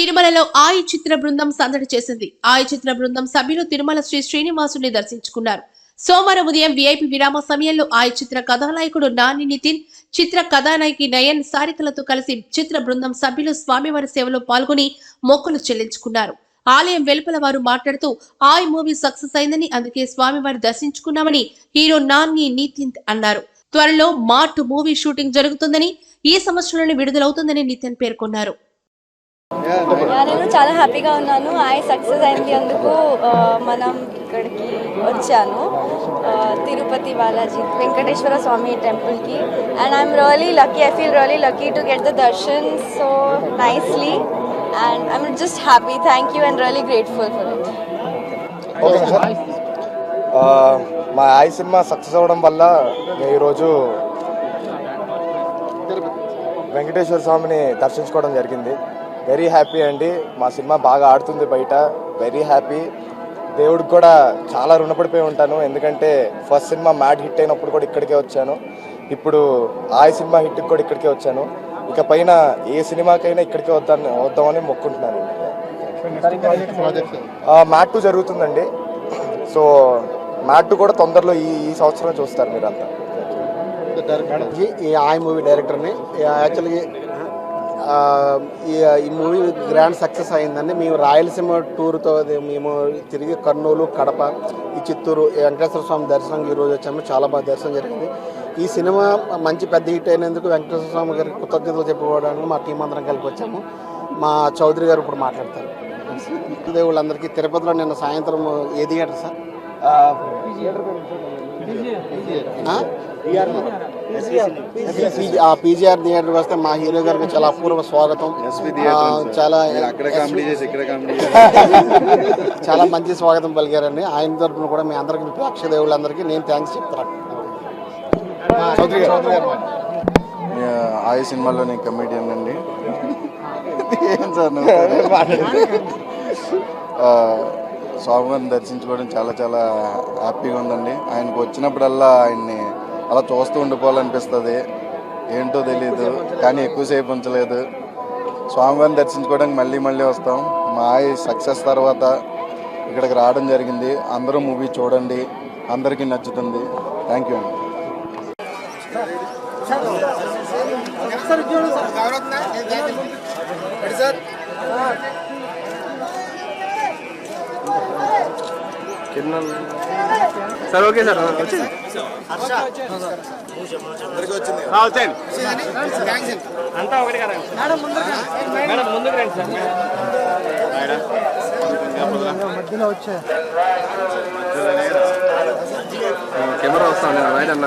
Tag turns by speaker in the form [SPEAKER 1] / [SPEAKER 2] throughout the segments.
[SPEAKER 1] తిరుమలలో ఆయు చిత్ర బృందం సందడి చేసింది. ఆయు చిత్ర బృందం సభ్యులు తిరుమల శ్రీ శ్రీనివాసుని దర్శించుకున్నారు. సోమవారం ఉదయం విఐపి విరామ సమయంలో ఆయు చిత్ర కథానాయకుడు నాని నితిన్ చిత్ర కథానాయకి నయన్ సారికలతో కలిసి చిత్ర బృందం సభ్యులు స్వామివారి సేవలో పాల్గొని మొక్కులు చెల్లించుకున్నారు. ఆలయం వెలుపల వారు మాట్లాడుతూ ఆయ్ మూవీ సక్సెస్ అయిందని అందుకే స్వామివారి దర్శించుకున్నామని హీరో నాని నితిన్ అన్నారు. త్వరలో మార్ట్ మూవీ షూటింగ్ జరుగుతుందని ఈ సంవత్సరంలోనే విడుదలవుతుందని నితిన్ పేర్కొన్నారు.
[SPEAKER 2] నేను చాలా హ్యాపీగా ఉన్నాను. ఐ సక్సెస్ అయింది అందుకు మనం ఇక్కడికి వచ్చాను. తిరుపతి బాలాజీ వెంకటేశ్వర స్వామి టెంపుల్కి. And I'm really lucky I feel really lucky to get the darshan so nicely and I'm just happy thank you and really grateful for it
[SPEAKER 3] okay మా ఆయి సినిమా సక్సెస్ అవ్వడం వల్ల ఈరోజు వెంకటేశ్వర స్వామిని దర్శించుకోవడం జరిగింది. వెరీ హ్యాపీ అండి. మా సినిమా బాగా ఆడుతుంది బయట. Very happy. దేవుడికి కూడా చాలా రుణపడిపోయి ఉంటాను. ఎందుకంటే ఫస్ట్ సినిమా మ్యాడ్ హిట్ అయినప్పుడు కూడా ఇక్కడికే వచ్చాను. ఇప్పుడు ఆ సినిమా హిట్కి కూడా ఇక్కడికే వచ్చాను. ఇక పైన ఏ సినిమాకైనా ఇక్కడికే వద్దాన్ని వద్దామని మొక్కుంటున్నాను. మ్యాట్ టూ జరుగుతుందండి. సో మ్యాట్ టూ కూడా తొందరలో ఈ ఈ సంవత్సరం చూస్తారు మీరంతా.
[SPEAKER 4] ఈ ఆయ్ మూవీ డైరెక్టర్ని యాక్చువల్గా ఈ ఈ మూవీ గ్రాండ్ సక్సెస్ అయిందండి. మేము రాయలసీమ టూర్తో మేము తిరిగి కర్నూలు కడప ఈ చిత్తూరు ఈ వెంకటేశ్వర స్వామి దర్శనం ఈ రోజు వచ్చాము. చాలా బాగా దర్శనం జరిగింది. ఈ సినిమా మంచి పెద్ద హిట్ అయినందుకు వెంకటేశ్వర స్వామి గారికి కృతజ్ఞతలు చెప్పుకోవడానికి మా టీం అందరం కలిపి వచ్చాము. మా చౌదరి గారు ఇప్పుడు మాట్లాడతారు. దేవుళ్ళందరికీ తిరుపతిలో నిన్న సాయంత్రం ఏ theatre sir? P G R theatre వస్తే మా హీరో గారికి చాలా అపూర్వ స్వాగతం. చాలా
[SPEAKER 5] అక్కడ కామెడీ చేసి ఇక్కడ కామెడీ
[SPEAKER 4] చాలా మంచి స్వాగతం పలికారండి. ఆయన తరపున కూడా మీ అందరికి ప్రేక్షక దేవుళ్ళందరికీ నేను థ్యాంక్స్ చెప్తాను చౌదరి గారు చౌదరి గారు
[SPEAKER 5] ఆయ సినిమాలోని కమెడియన్ అండి. ఏం సార్ స్వామివారిని దర్శించుకోవడం చాలా చాలా హ్యాపీగా ఉందండి. ఆయనకు వచ్చినప్పుడల్లా ఆయన్ని అలా చూస్తూ ఉండిపోవాలనిపిస్తుంది ఏంటో తెలియదు కానీ ఎక్కువసేపు ఉంచలేదు స్వామివారిని దర్శించుకోవడానికి మళ్ళీ మళ్ళీ వస్తాం మా ఆయ సక్సెస్ తర్వాత ఇక్కడికి రావడం జరిగింది అందరూ మూవీ చూడండి అందరికీ నచ్చుతుంది థ్యాంక్ యూ అండి
[SPEAKER 6] సార్ ఓకే సార్. వచ్చింది. అంతా ఒకటి కదా. మేడం ముందుకు రండి. సార్. కెమెరా వస్తా ఉండే రైట్ అన్న.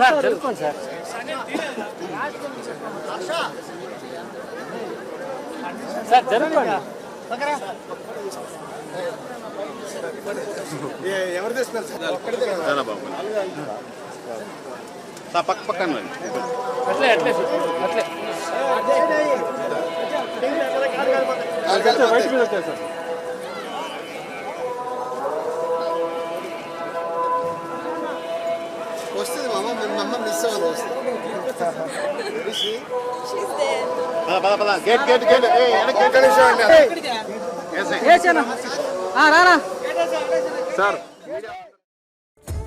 [SPEAKER 6] సార్ తెలుసుకోండి సార్. సార్ జరుగుకోండి
[SPEAKER 5] పక్క పక్కన
[SPEAKER 6] అట్లే అట్లే అట్లే. మీద వచ్చారు సార్.
[SPEAKER 4] వస్తుంది మామ మా అమ్మ మిస్ అవ్వదు
[SPEAKER 5] పద పద gate gate gate
[SPEAKER 6] sir